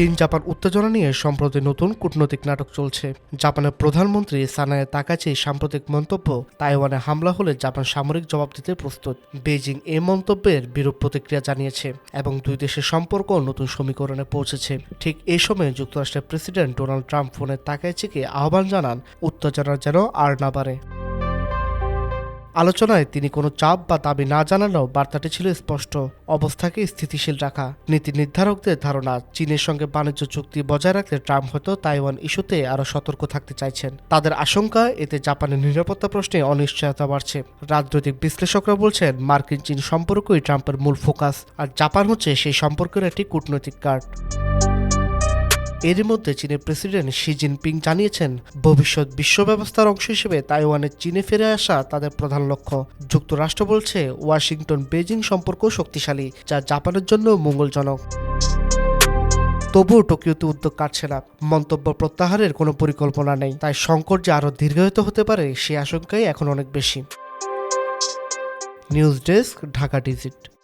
চীন জাপান উত্তেজনা নিয়ে সম্প্রতি নতুন কূটনৈতিক নাটক চলছে। জাপানের প্রধানমন্ত্রী সানায় তাকাচি সাম্প্রতিক মন্তব্য, তাইওয়ানে হামলা হলে জাপান সামরিক জবাব দিতে প্রস্তুত। বেজিং এ মন্তব্যের বিরূপ প্রতিক্রিয়া জানিয়েছে এবং দুই দেশের সম্পর্ক নতুন সমীকরণে পৌঁছেছে। ঠিক এই সময়ে যুক্তরাষ্ট্রের প্রেসিডেন্ট ডোনাল্ড ট্রাম্প ফোনে তাকাইচিকে আহ্বান জানান, উত্তেজনা যেন আর না বাড়ে। আলোচনায় তিনি কোনো চাপ বা দাবি না জানালেও বার্তাটি ছিল স্পষ্ট, অবস্থাকে স্থিতিশীল রাখা। নীতি নির্ধারকদের ধারণা, চীনের সঙ্গে বাণিজ্য চুক্তি বজায় রাখতে ট্রাম্প হয়তো তাইওয়ান ইস্যুতে আরও সতর্ক থাকতে চাইছেন। তাদের আশঙ্কা, এতে জাপানের নিরাপত্তা প্রশ্নে অনিশ্চয়তা বাড়ছে। রাজনৈতিক বিশ্লেষকরা বলছেন, মার্কিন চীন সম্পর্কই ট্রাম্পের মূল ফোকাস, আর জাপান হচ্ছে সেই সম্পর্কের একটি কূটনৈতিক কার্ড। এরই মধ্যে চীনের প্রেসিডেন্ট শি জিনপিং জানিয়েছেন, ভবিষ্যৎ বিশ্ব ব্যবস্থার অংশ হিসেবে তাইওয়ানের চীনে ফিরে আসা তাদের প্রধান লক্ষ্য। যুক্তরাষ্ট্র বলছে, ওয়াশিংটন বেজিং সম্পর্ক শক্তিশালী, যা জাপানের জন্য মঙ্গলজনক। তবুও টোকিওতে উদ্যোগ কাটছে না। মন্তব্য প্রত্যাহারের কোনো পরিকল্পনা নেই। তাই সংকট যে আরও দীর্ঘায়িত হতে পারে, সে আশঙ্কাই এখন অনেক বেশি। News desk, Dhaka digit.